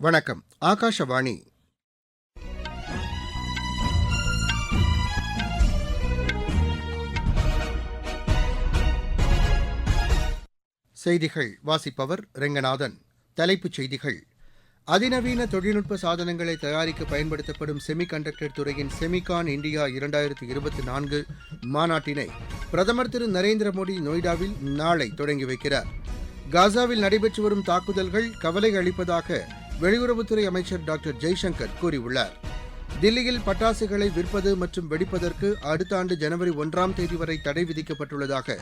வணக்கம். ஆகாஷவாணி. செய்திகள். வாசிப்பவர் ரெங்கநாதன். தலைப்புச் செய்திகள். அதிநவீன தொழில்நுட்ப சாதனங்களை தயாரிக்க பயன்படுத்தப்படும் செமிகண்டக்டர் துறையின் செமிகான் இந்தியா இரண்டாயிரத்தி இருபத்தி நான்கு மாநாட்டினை பிரதமர் திரு நரேந்திர மோடி நொய்டாவில் நாளை தொடங்கி வைக்கிறார். காசாவில் நடைபெற்று வரும் தாக்குதல்கள் கவலை அளிப்பதாக வெளியுறவுத்துறை அமைச்சர் டாக்டர் ஜெய்சங்கர் கூறியுள்ளார். தில்லியில் பட்டாசுகளை விற்பது மற்றும் வெடிப்பதற்கு அடுத்த ஆண்டு ஜனவரி ஒன்றாம் தேதி வரை தடை விதிக்கப்பட்டுள்ளதாக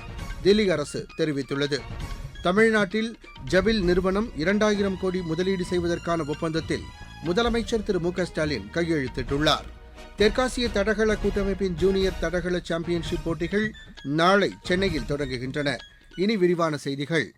தில்லி அரசு தெரிவித்துள்ளது. தமிழ்நாட்டில் ஜபில் நிறுவனம் இரண்டாயிரம் கோடி முதலீடு செய்வதற்கான ஒப்பந்தத்தில் முதலமைச்சர் திரு மு க ஸ்டாலின் கையெழுத்திட்டுள்ளார். தெற்காசிய தடகள கூட்டமைப்பின் ஜூனியர் தடகள சாம்பியன்ஷிப் போட்டிகள் நாளை சென்னையில் தொடங்குகின்றன. இனி விரிவான செய்திகள்.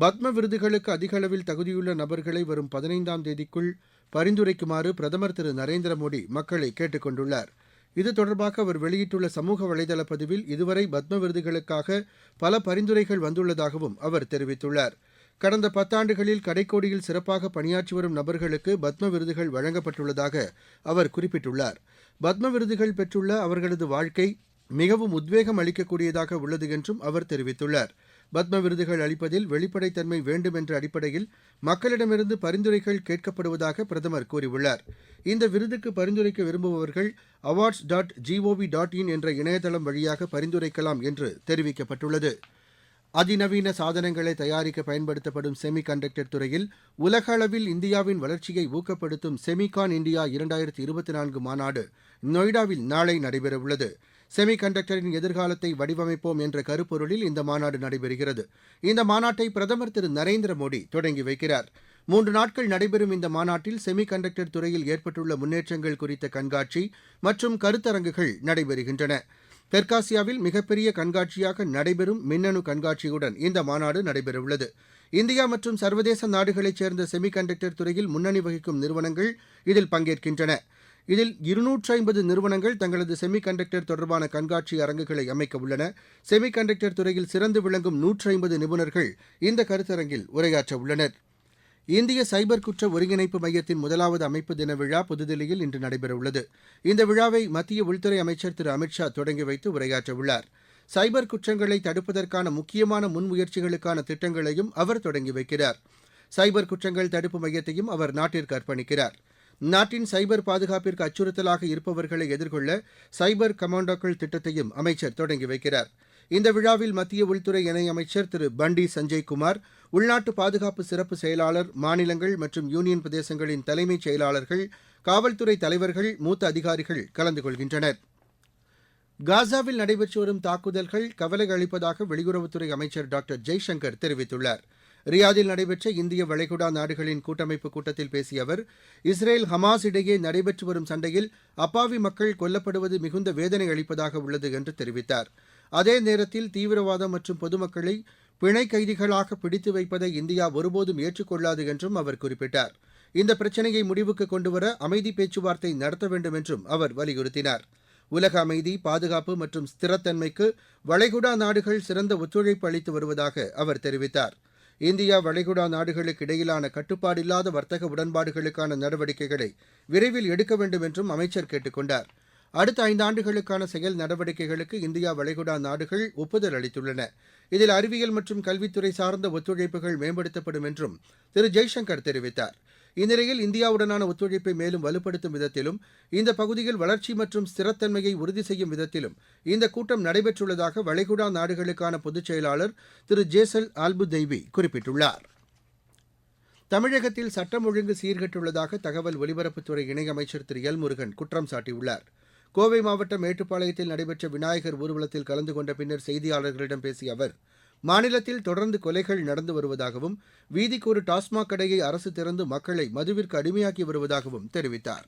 பத்ம விருதுகளுக்கு அதிக அளவில் தகுதியுள்ள நபர்களை வரும் பதினைந்தாம் தேதிக்குள் பரிந்துரைக்குமாறு பிரதமர் திரு நரேந்திர மோடி மக்களை கேட்டுக் கொண்டுள்ளார். இது தொடர்பாக அவர் வெளியிட்டுள்ள சமூக வலைதள பதிவில் இதுவரை பத்ம விருதுகளுக்காக பல பரிந்துரைகள் வந்துள்ளதாகவும் அவர் தெரிவித்துள்ளார். கடந்த பத்தாண்டுகளில் கடைக்கோடியில் சிறப்பாக பணியாற்றி வரும் நபர்களுக்கு பத்ம விருதுகள் வழங்கப்பட்டுள்ளதாக அவர் குறிப்பிட்டுள்ளார். பத்ம விருதுகள் பெற்றுள்ள அவர்களது வாழ்க்கை மிகவும் உத்வேகம் அளிக்கக்கூடியதாக உள்ளது என்றும் அவர் தெரிவித்துள்ளார். பத்ம விருதுகள் அளிப்பதில் வெளிப்படைத்தன்மை வேண்டும் என்ற அடிப்படையில் மக்களிடமிருந்து பரிந்துரைகள் கேட்கப்படுவதாக பிரதமர் கூறியுள்ளார். இந்த விருதுக்கு பரிந்துரைக்க விரும்புபவர்கள் awards dot G O V dot in என்ற இணையதளம் வழியாக பரிந்துரைக்கலாம் என்று தெரிவிக்கப்பட்டுள்ளது. அதிநவீன சாதனங்களை தயாரிக்க பயன்படுத்தப்படும் செமி கண்டக்டர் துறையில் உலக அளவில் இந்தியாவின் வளர்ச்சியை ஊக்கப்படுத்தும் செமிகான் இந்தியா இரண்டாயிரத்தி இருபத்தி நான்கு மாநாடு நொய்டாவில் நாளை நடைபெறவுள்ளது. செமி கண்டக்டரின் எதிர்காலத்தை வடிவமைப்போம் என்ற கருப்பொருளில் இந்த மாநாடு நடைபெறுகிறது. இந்த மாநாட்டை பிரதமர் திரு. நரேந்திர மோடி தொடங்கி வைக்கிறார். மூன்று நாட்கள் நடைபெறும் இந்த மாநாட்டில் செமி கண்டக்டர் துறையில் ஏற்பட்டுள்ள முன்னேற்றங்கள் குறித்த கண்காட்சி மற்றும் கருத்தரங்குகள் நடைபெறுகின்றன. தெற்காசியாவில் மிகப்பெரிய கண்காட்சியாக நடைபெறும் மின்னணு கண்காட்சியுடன் இந்த மாநாடு நடைபெறவுள்ளது. இந்தியா மற்றும் சர்வதேச நாடுகளைச் சேர்ந்த செமி கண்டக்டர் துறையில் முன்னணி வகிக்கும் நிறுவனங்கள் இதில் பங்கேற்கின்றன. இதில் இருநூற்று ஐம்பது நிறுவனங்கள் தங்களது செமி கண்டக்டர் தொடர்பான கண்காட்சி அரங்குகளை அமைக்க உள்ளன. செமி கண்டக்டர் துறையில் சிறந்து விளங்கும் நூற்று ஐம்பது நிபுணர்கள் இந்த கருத்தரங்கில் உரையாற்ற உள்ளனர். இந்திய சைபர் குற்ற ஒருங்கிணைப்பு மையத்தின் முதலாவது அமைப்பு தின விழா புதுதில்லியில் இன்று நடைபெறவுள்ளது இந்த விழாவை மத்திய உள்துறை அமைச்சர் திரு. அமித்ஷா தொடங்கி வைத்து உரையாற்றவுள்ளார் சைபர் குற்றங்களை தடுப்பதற்கான முக்கியமான முன்முயற்சிகளுக்கான திட்டங்களையும் அவர் தொடங்கி வைக்கிறார். சைபர் குற்றங்கள் தடுப்பு மையத்தையும் அவர் நாட்டிற்கு அர்ப்பணிக்கிறார். நாட்டின் சைபர் பாதுகாப்பிற்கு அச்சுறுத்தலாக இருப்பவர்களை எதிர்கொள்ள சைபர் கமாண்டோக்கள் திட்டத்தையும் அமைச்சர் தொடங்கி வைக்கிறார். இந்த விழாவில் மத்திய உள்துறை இணையமைச்சர் திரு பண்டி சஞ்சய் குமார் உள்நாட்டு பாதுகாப்பு சிறப்பு செயலாளர் மாநிலங்கள் மற்றும் யூனியன் பிரதேசங்களின் தலைமைச் செயலாளர்கள் காவல்துறை தலைவர்கள் மூத்த அதிகாரிகள் கலந்து கொள்கின்றனர். காசாவில் நடைபெற்று வரும் தாக்குதல்கள் கவலை அளிப்பதாக வெளியுறவுத்துறை அமைச்சர் டாக்டர் ஜெய்சங்கர் தெரிவித்துள்ளார். ரியாதில் நடைபெற்ற இந்திய வளைகுடா நாடுகளின் கூட்டமைப்பு கூட்டத்தில் பேசிய அவர் இஸ்ரேல் ஹமாஸ் இடையே நடைபெற்று வரும் சண்டையில் அப்பாவி மக்கள் கொல்லப்படுவது மிகுந்த வேதனை அளிப்பதாக உள்ளது என்று தெரிவித்தார். அதே நேரத்தில் தீவிரவாதம் மற்றும் பொதுமக்களை பிணை கைதிகளாக பிடித்து வைப்பதை இந்தியா ஒருபோதும் ஏற்றுக்கொள்ளாது என்றும் அவர் குறிப்பிட்டார். இந்த பிரச்சினையை முடிவுக்கு கொண்டுவர அமைதி பேச்சுவார்த்தை நடத்த வேண்டும் என்றும் அவர் வலியுறுத்தினார். உலக அமைதி பாதுகாப்பு மற்றும் ஸ்திரத்தன்மைக்கு வளைகுடா நாடுகள் சிறந்த ஒத்துழைப்பு அளித்து வருவதாக அவர் தெரிவித்தார். இந்தியா வளைகுடா நாடுகளுக்கு இடையிலான கட்டுப்பாடில்லாத வர்த்தக உடன்பாடுகளுக்கான நடவடிக்கைகளை விரைவில் எடுக்க வேண்டும் என்றும் அமைச்சர் கேட்டுக் கொண்டார். அடுத்த ஐந்தாண்டுகளுக்கான செயல் நடவடிக்கைகளுக்கு இந்தியா வளைகுடா நாடுகள் ஒப்புதல் அளித்துள்ளன. இதில் அறிவியல் மற்றும் கல்வித்துறை சார்ந்த ஒத்துழைப்புகள் மேம்படுத்தப்படும் என்றும் திரு. ஜெய்சங்கர் தெரிவித்தார். இந்நிலையில் இந்தியாவுடனான ஒத்துழைப்பை மேலும் வலுப்படுத்தும் விதத்திலும் இந்த பகுதியில் வளர்ச்சி மற்றும் ஸ்திரத்தன்மையை உறுதி செய்யும் விதத்திலும் இந்த கூட்டம் நடைபெற்றுள்ளதாக வளைகுடா நாடுகளுக்கான பொதுச் செயலாளர் திரு ஜேசல் ஆல்புதெய்வி குறிப்பிட்டுள்ளார். தமிழகத்தில் சட்டம் ஒழுங்கு சீர்கெட்டுள்ளதாக தகவல் ஒலிபரப்புத்துறை இணையமைச்சர் திரு எல் முருகன் குற்றம் சாட்டியுள்ளார். கோவை மாவட்டம் மேட்டுப்பாளையத்தில் நடைபெற்ற விநாயகர் ஊர்வலத்தில் கலந்து கொண்ட பின்னர் செய்தியாளர்களிடம் பேசிய அவர் மாநிலத்தில் தொடர்ந்து கொலைகள் நடந்து வருவதாகவும் வீதிக்கு ஒரு டாஸ்மாக் கடையை அரசு திறந்து மக்களை மதுவிற்கு அடிமையாக்கி வருவதாகவும் தெரிவித்தார்.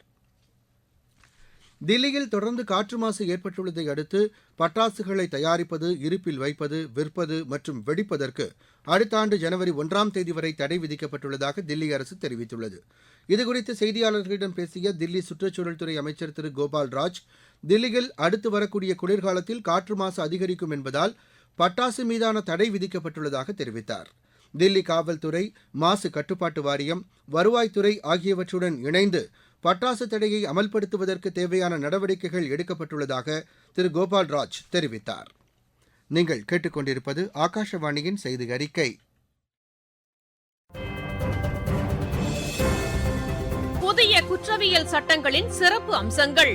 தில்லியில் தொடர்ந்து காற்று மாசு ஏற்பட்டுள்ளதை அடுத்து பட்டாசுகளை தயாரிப்பது இருப்பில் வைப்பது விற்பது மற்றும் வெடிப்பதற்கு அடுத்த ஆண்டு ஜனவரி ஒன்றாம் தேதி வரை தடை விதிக்கப்பட்டுள்ளதாக தில்லி அரசு தெரிவித்துள்ளது. இதுகுறித்து செய்தியாளர்களிடம் பேசிய தில்லி சுற்றுச்சூழல் துறை அமைச்சர் திரு கோபால் ராஜ் தில்லியில் அடுத்து வரக்கூடிய குளிர்காலத்தில் காற்று மாசு அதிகரிக்கும் என்பதால் பட்டாசு மீதான தடை விதிக்கப்பட்டுள்ளதாக தெரிவித்தார். தில்லி காவல்துறை மாசு கட்டுப்பாட்டு வாரியம் வருவாய்த்துறை ஆகியவற்றுடன் இணைந்து பட்டாசு தடையை அமல்படுத்துவதற்கு தேவையான நடவடிக்கைகள் எடுக்கப்பட்டுள்ளதாக திரு. கோபால்ராஜ் தெரிவித்தார். நீங்கள் கேட்டுக்கொண்டிருப்பது ஆகாஷவாணியின் செய்தி அறிக்கை. புதிய குற்றவியல் சட்டங்களின் சிறப்பு அம்சங்கள்.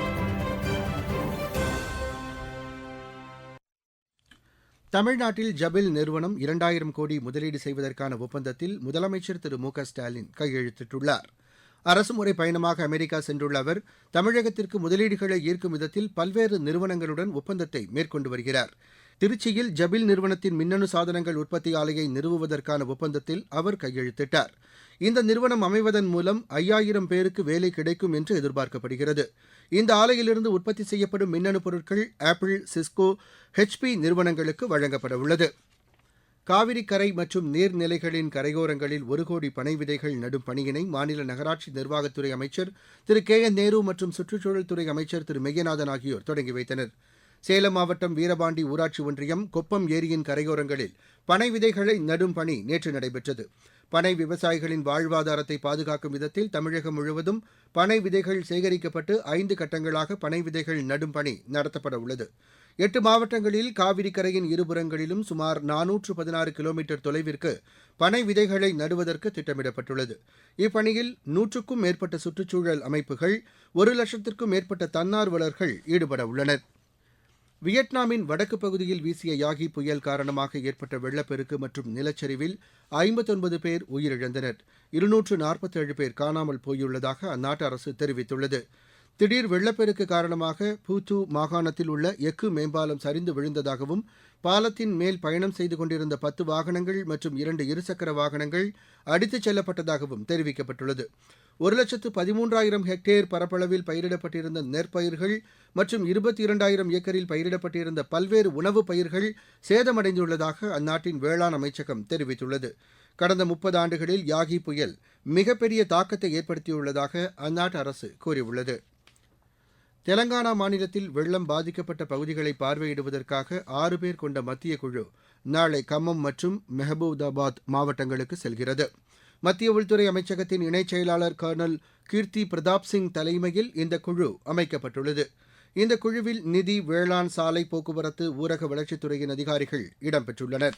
தமிழ்நாட்டில் ஜபில் நிறுவனம் இரண்டாயிரம் கோடி முதலீடு செய்வதற்கான ஒப்பந்தத்தில் முதலமைச்சர் திரு மு க ஸ்டாலின் கையெழுத்திட்டுள்ளார். அரசுமுறை பயணமாக அமெரிக்கா சென்றுள்ள அவர் தமிழகத்திற்கு முதலீடுகளை ஈர்க்கும் விதத்தில் பல்வேறு நிறுவனங்களுடன் ஒப்பந்தத்தை மேற்கொண்டு வருகிறார். திருச்சியில் ஜபில் நிறுவனத்தின் மின்னணு சாதனங்கள் உற்பத்தி ஆலையை நிறுவுவதற்கான ஒப்பந்தத்தில் அவர் கையெழுத்திட்டார். இந்த நிறுவனம் அமைவதன் மூலம் ஐயாயிரம் பேருக்கு வேலை கிடைக்கும் என்று எதிர்பார்க்கப்படுகிறது. இந்த ஆலையிலிருந்து உற்பத்தி செய்யப்படும் மின்னணு பொருட்கள் ஆப்பிள் சிஸ்கோ ஹெச்பி நிறுவனங்களுக்கு வழங்கப்பட உள்ளது. காவிரி கரை மற்றும் நீர்நிலைகளின் கரையோரங்களில் ஒரு கோடி பனை விதைகள் நடும் பணியினை மாநில நகராட்சி நிர்வாகத்துறை அமைச்சர் திரு கே என் நேரு மற்றும் சுற்றுச்சூழல் துறை அமைச்சர் திரு மெய்யநாதன் ஆகியோர் தொடங்கி வைத்தனர். சேலம் மாவட்டம் வீரபாண்டி ஊராட்சி ஒன்றியம் கொப்பம் ஏரியின் கரையோரங்களில் பனை விதைகளை நடும் பணி நேற்று நடைபெற்றது. பனை விவசாயிகளின் வாழ்வாதாரத்தை பாதுகாக்கும் விதத்தில் தமிழகம் முழுவதும் பனை விதைகள் சேகரிக்கப்பட்டு ஐந்து கட்டங்களாக பனை விதைகள் நடும் பணி நடத்தப்பட உள்ளது. எட்டு மாவட்டங்களில் காவிரி கரையின் இருபுறங்களிலும் சுமார் நானூற்று பதினாறு கிலோமீட்டர் தொலைவிற்கு பனை விதைகளை நடுவதற்கு திட்டமிடப்பட்டுள்ளது. இப்பணியில் நூற்றுக்கும் மேற்பட்ட சுற்றுச்சூழல் அமைப்புகள் ஒரு லட்சத்திற்கும் மேற்பட்ட தன்னார்வலர்கள் ஈடுபட உள்ளனர். வியட்நாமின் வடக்கு பகுதியில் வீசிய யாகி புயல் காரணமாக ஏற்பட்ட வெள்ளப்பெருக்கு மற்றும் நிலச்சரிவில் ஐம்பத்தொன்பது பேர் உயிரிழந்தனர். இருநூற்று நாற்பத்தேழு பேர் காணாமல் போயுள்ளதாக அந்நாட்டு அரசு தெரிவித்துள்ளது. திடீர் வெள்ளப்பெருக்கு காரணமாக பூத்து மாகாணத்தில் உள்ள எஃகு மேம்பாலம் சரிந்து விழுந்ததாகவும் பாலத்தின் மேல் பயணம் செய்து கொண்டிருந்த பத்து வாகனங்கள் மற்றும் இரண்டு இருசக்கர வாகனங்கள் அடித்துச் செல்லப்பட்டதாகவும் தெரிவிக்கப்பட்டுள்ளது. ஒரு லட்சத்து பதிமூன்றாயிரம் ஹெக்டேர் பரப்பளவில் பயிரிடப்பட்டிருந்த நெற்பயிர்கள் மற்றும் இருபத்தி இரண்டாயிரம் ஏக்கரில் பயிரிடப்பட்டிருந்த பல்வேறு உணவுப் பயிர்கள் சேதமடைந்துள்ளதாக அந்நாட்டின் வேளாண் அமைச்சகம் தெரிவித்துள்ளது. கடந்த முப்பது ஆண்டுகளில் யாகி புயல் மிகப்பெரிய தாக்கத்தை ஏற்படுத்தியுள்ளதாக அந்நாட்டு அரசு கூறியுள்ளது. தெலங்கானா மாநிலத்தில் வெள்ளம் பாதிக்கப்பட்ட பகுதிகளை பார்வையிடுவதற்காக ஆறு பேர் கொண்ட மத்திய குழு நாளை கம்மம் மற்றும் மெஹபூதாபாத் மாவட்டங்களுக்கு செல்கிறது. மத்திய உள்துறை அமைச்சகத்தின் இணைச் செயலாளர் கர்னல் கீர்த்தி பிரதாப் சிங் தலைமையில் இந்த குழு அமைக்கப்பட்டுள்ளது. இந்த குழுவில் நிதி வேளாண் சாலை போக்குவரத்து ஊரக வளர்ச்சித்துறையின் அதிகாரிகள் இடம்பெற்றுள்ளனர்.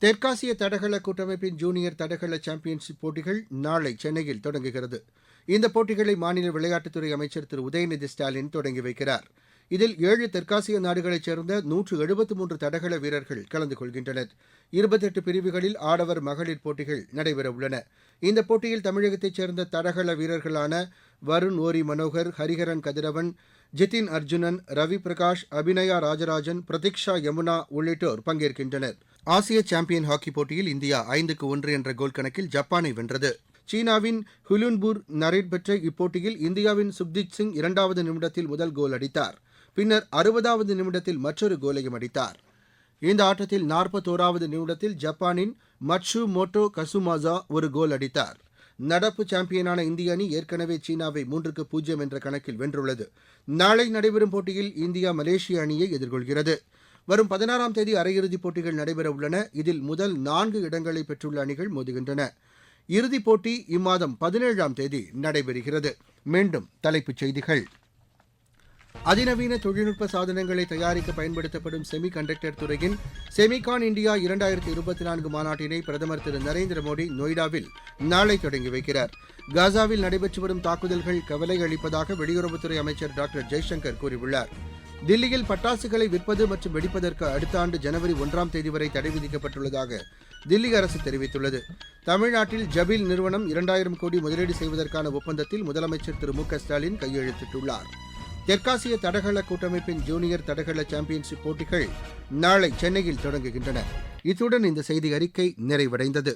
தெற்காசிய தடகள கூட்டமைப்பின் ஜூனியர் தடகள சாம்பியன்ஷிப் போட்டிகள் நாளை சென்னையில் தொடங்குகிறது. இந்த போட்டிகளை மாநில விளையாட்டுத்துறை அமைச்சர் திரு. உதயநிதி ஸ்டாலின் தொடங்கி வைக்கிறார். இதில் ஏழு தெற்காசிய நாடுகளைச் சேர்ந்த நூற்று எழுபத்து மூன்று தடகள வீரர்கள் கலந்து கொள்கின்றனர். இருபத்தெட்டு பிரிவுகளில் ஆடவர் மகளிர் போட்டிகள் நடைபெறவுள்ளன இந்த போட்டியில் தமிழகத்தைச் சேர்ந்த தடகள வீரர்களான வருண் ஓரி மனோகர் ஹரிஹரன் கதிரவன் ஜிதின் அர்ஜுனன் ரவி பிரகாஷ் அபிநயா ராஜராஜன் பிரதீக்ஷா யமுனா உள்ளிட்டோர் பங்கேற்கின்றனர். ஆசிய சாம்பியன் ஹாக்கி போட்டியில் இந்தியா ஐந்துக்கு ஒன்று என்ற கோல் கணக்கில் ஜப்பானை வென்றது. சீனாவின் ஹுலுன்பூர் நடைபெற்ற இப்போட்டியில் இந்தியாவின் சுக்ஜித் சிங் இரண்டாவது நிமிடத்தில் முதல் கோல் அடித்தார். பின்னர் அறுபதாவது நிமிடத்தில் மற்றொரு கோலையும் அடித்தார். இந்த ஆட்டத்தில் நாற்பத்தோராவது நிமிடத்தில் ஜப்பானின் மட்சு மோட்டோ கசுமாசா ஒரு கோல் அடித்தார். நடப்பு சாம்பியனான இந்திய அணி ஏற்கனவே சீனாவை மூன்றுக்கு பூஜ்ஜியம் என்ற கணக்கில் வென்றுள்ளது. நாளை நடைபெறும் போட்டியில் இந்தியா மலேசிய அணியை எதிர்கொள்கிறது. வரும் பதினாறாம் தேதி அரையிறுதிப் போட்டிகள் நடைபெற உள்ளன. இதில் முதல் நான்கு இடங்களை பெற்றுள்ள அணிகள் மோதுகின்றன. இறுதிப் போட்டி இம்மாதம் பதினேழாம் தேதி நடைபெறுகிறது. மீண்டும் தலைப்புச் செய்திகள். அதிநவீன தொழில்நுட்ப சாதனங்களை தயாரிக்க பயன்படுத்தப்படும் செமி கண்டக்டர் துறையின் செமிகான் இந்தியா இரண்டாயிரத்தி இருபத்தி நான்கு மாநாட்டினை பிரதமர் திரு நரேந்திர மோடி நொய்டாவில் நாளை தொடங்கி வைக்கிறார். காசாவில் நடைபெற்று வரும் தாக்குதல்கள் கவலை அளிப்பதாக வெளியுறவுத்துறை அமைச்சர் டாக்டர் ஜெய்சங்கர் கூறியுள்ளார். தில்லியில் பட்டாசுகளை விற்பது மற்றும் வெடிப்பதற்கு அடுத்த ஆண்டு ஜனவரி ஒன்றாம் தேதி வரை தடை விதிக்கப்பட்டுள்ளதாக தில்லி அரசு தெரிவித்துள்ளது. தமிழ்நாட்டில் ஜபில் நிறுவனம் இரண்டாயிரம் கோடி முதலீடு செய்வதற்கான ஒப்பந்தத்தில் முதலமைச்சர் திரு மு க ஸ்டாலின் கையெழுத்திட்டுள்ளார். தெற்காசிய தடகள கூட்டமைப்பின் ஜூனியர் தடகள சாம்பியன்ஷிப் போட்டிகள் நாளை சென்னையில் தொடங்குகின்றன. இத்துடன் இந்த செய்தி அறிக்கை நிறைவடைந்தது.